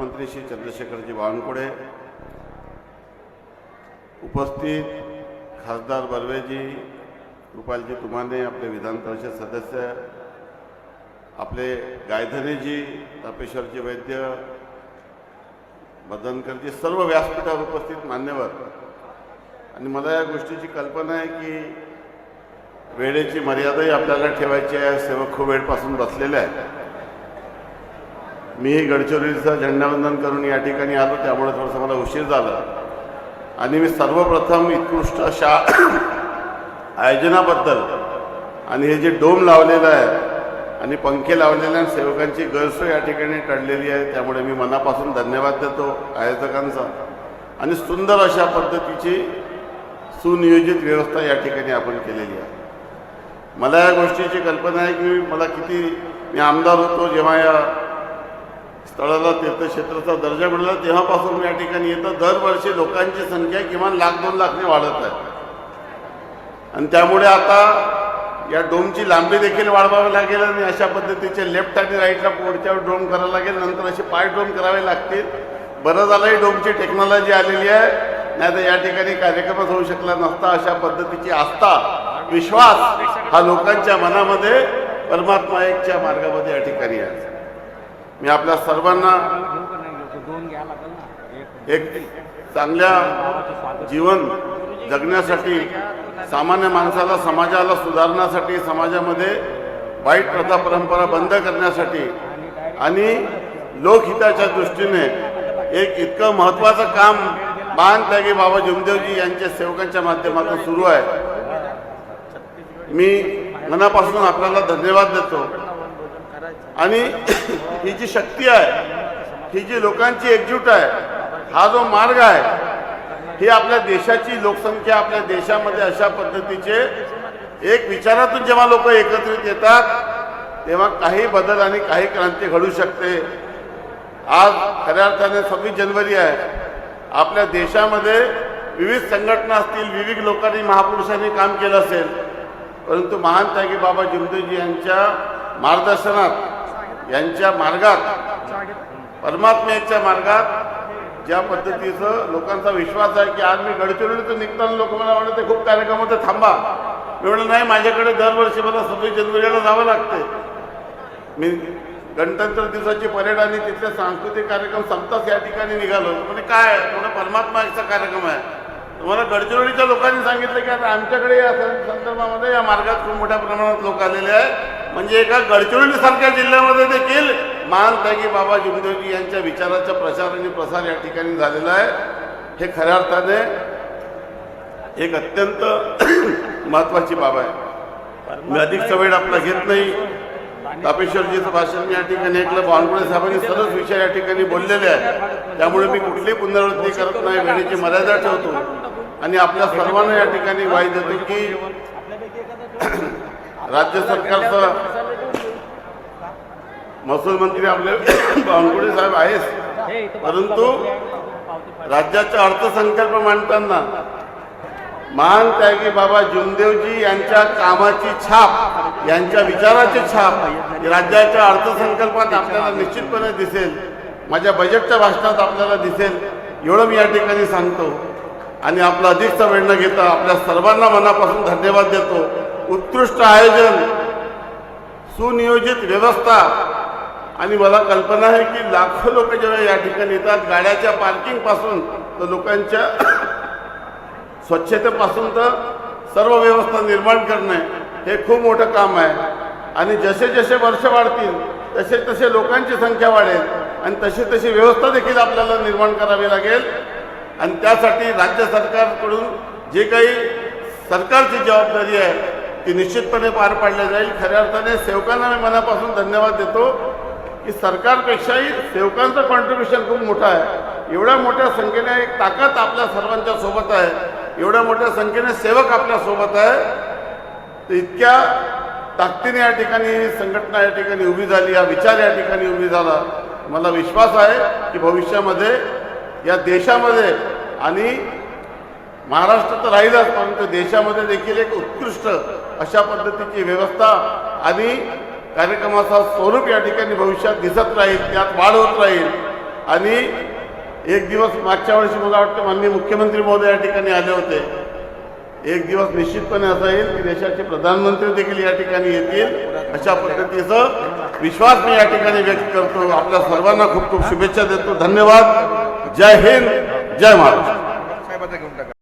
पालकमंत्री श्री चंद्रशेखरजी बावनकुळे उपस्थित खासदार बर्वेजी कृपालजी तुमाने आपले विधान परिषद सदस्य आपले गायधनेजी तापेश्वरजी वैद्य मदनकरजी सर्व व्यासपीठावर उपस्थित मान्यवर. आणि मला या गोष्टीची कल्पना आहे की वेळेची मर्यादाही आपल्याला ठेवायची आहे सेवक खूप वेळपासून बसलेले आहे मी गडचिरोलीचं झेंडावंदन करून या ठिकाणी आलो त्यामुळे थोडंसं मला उशीर झाला. आणि मी सर्वप्रथम उत्कृष्ट अशा आयोजनाबद्दल आणि हे जे डोम लावलेलं आहे आणि पंखे लावलेले आणि सेवकांची गैरसोय या ठिकाणी टळलेली आहे त्यामुळे मी मनापासून धन्यवाद देतो आयोजकांचा. आणि सुंदर अशा पद्धतीची सुनियोजित व्यवस्था या ठिकाणी आपण केलेली आहे. मला या गोष्टीची कल्पना आहे की मला किती मी आमदार होतो जेव्हा या स्थळाला तीर्थक्षेत्राचा दर्जा मिळाला. तेव्हापासून या ठिकाणी येतं. दरवर्षी लोकांची संख्या किमान लाख दोन लाखने वाढत आहे. आणि त्यामुळे आता या डोमची लांबी देखील वाढवावी लागेल आणि अशा पद्धतीचे लेफ्ट आणि राईटला पुढच्यावर ड्रोन करावं लागेल. नंतर असे पाय ड्रोन करावे लागतील. बरं झालंही डोमची टेक्नॉलॉजी आलेली आहे. नाही तर या ठिकाणी कार्यक्रमच होऊ शकला नसता. अशा पद्धतीची आस्था विश्वास हा लोकांच्या मनामध्ये परमात्मा एकच्या मार्गामध्ये या ठिकाणी आहे. मी आपल्या सर्वांना एक चांगल्या जीवन जगण्यासाठी सामान्य माणसाला समाजाला सुधारण्यासाठी समाजामध्ये वाईट प्रथा परंपरा बंद करण्यासाठी आणि लोकहिताच्या दृष्टीने एक इतकं महत्त्वाचं काम महान त्यागी बाबा जमदेवजी यांच्या सेवकांच्या माध्यमातून सुरू आहे. मी मनापासून आपल्याला धन्यवाद देतो. आणि ही जी शक्ती आहे ही जी लोकांची एकजूट आहे हा जो मार्ग आहे ही आपल्या देशाची लोकसंख्या आपल्या देशामध्ये अशा पद्धतीचे एक विचारातून जेव्हा लोक एकत्रित येतात तेव्हा काही बदल आणि काही क्रांती घडू शकते. आज खऱ्या अर्थाने सव्वीस जानेवारी आहे. आपल्या देशामध्ये विविध संघटना असतील विविध लोकांनी महापुरुषांनी काम केलं असेल परंतु महान त्यागी बाबा जिमदेवजी यांच्या मार्गदर्शनात यांच्या मार्गात परमात्म्याच्या मार्गात ज्या पद्धतीचं लोकांचा विश्वास आहे की आज मी गडचिरोलीतून निघताना लोक मला म्हणत ते खूप कार्यक्रम होते थांबा. मी म्हणलं नाही माझ्याकडे दरवर्षी मला सव्वीस जानेवारीला जावं लागते. मी गणतंत्र दिवसाची परेड आणि तिथले सांस्कृतिक कार्यक्रम संपताच या ठिकाणी निघालो. म्हणजे काय थोडा परमात्माचा कार्यक्रम आहे. तुम्हाला गडचिरोलीच्या लोकांनी सांगितलं की आता आमच्याकडे या संदर्भामध्ये या मार्गात खूप मोठ्या प्रमाणात लोक आलेले आहे म्हणजे एका गडचिरोलीसारख्या जिल्ह्यामध्ये देखील मान त्यागी बाबा जुमदेवजी यांच्या विचाराचा प्रचार आणि प्रसार या ठिकाणी झालेला आहे. हे खऱ्या अर्थाने एक अत्यंत महत्त्वाची बाब आहे. मी अधिक वेळ आपला घेत नाही. तापेश्वरजीचं भाषण या ठिकाणी ऐकलं बावनकुळे साहेबांनी सर्वच विषय या ठिकाणी बोललेले आहे त्यामुळे मी कुठलीही पुनरावृत्ती करत नाही वेळेची मर्यादा ठेवतो. आणि आपल्या सर्वांना या ठिकाणी वाईट देतो की राज्य सरकारचं महसूल मंत्री आपले बावनकुळे साहेब आहेच परंतु राज्याचा अर्थसंकल्प मांडताना महान त्यागी बाबा जुमदेवजी यांच्या कामाची छाप यांच्या विचाराची छाप राज्याच्या अर्थसंकल्पात आपल्याला निश्चितपणे दिसेल. माझ्या बजेटच्या भाषणात आपल्याला दिसेल. एवढं मी या ठिकाणी सांगतो. आणि आपला अधिकचा वेळ न घेता आपल्या सर्वांना मनापासून धन्यवाद देतो. उत्कृष्ट आयोजन सुनियोजित व्यवस्था आणि मला कल्पना आहे की लाखो लोक जेव्हा या ठिकाणी येतात गाड्याच्या पार्किंगपासून तर लोकांच्या स्वच्छतेपासून तर सर्व व्यवस्था निर्माण करणे हे खूप मोठं काम आहे. आणि जसे जसे वर्ष वाढतील तसे तसे लोकांची संख्या वाढेल आणि तशी तशी व्यवस्था देखील आपल्याला निर्माण करावी लागेल. आणि त्यासाठी राज्य सरकारकडून जे काही सरकारची जबाबदारी आहे ती निश्चितपणे पार पाडल्या जाईल. खऱ्या अर्थाने सेवकांना मी मनापासून धन्यवाद देतो की सरकारपेक्षाही सेवकांचं कॉन्ट्रीब्युशन खूप मोठं आहे. एवढ्या मोठ्या संख्येने एक ताकद आपल्या सर्वांच्या सोबत आहे. एवढ्या मोठ्या संख्येने सेवक आपल्यासोबत आहे. तर इतक्या ताकदीने या ठिकाणी संघटना या ठिकाणी उभी झाली हा विचार या ठिकाणी उभी झाला. मला विश्वास आहे की भविष्यामध्ये या देशामध्ये आणि महाराष्ट्र तर राहीलच परंतु देशामध्ये देखील एक उत्कृष्ट अशा पद्धतीची व्यवस्था आणि कार्यक्रमाचा स्वरूप या ठिकाणी भविष्यात दिसत राहील त्यात वाढ होत राहील. आणि एक दिवस मागच्या वर्षी मला वाटतं माननीय मुख्यमंत्री महोदय या ठिकाणी आले होते. एक दिवस निश्चितपणे असा येईल की देशाचे प्रधानमंत्री देखील या ठिकाणी येतील. अशा पद्धतीचं विश्वास मी या ठिकाणी व्यक्त करतो. आपल्या सर्वांना खूप खूप शुभेच्छा देतो. धन्यवाद. जय हिंद. जय महाराष्ट्र.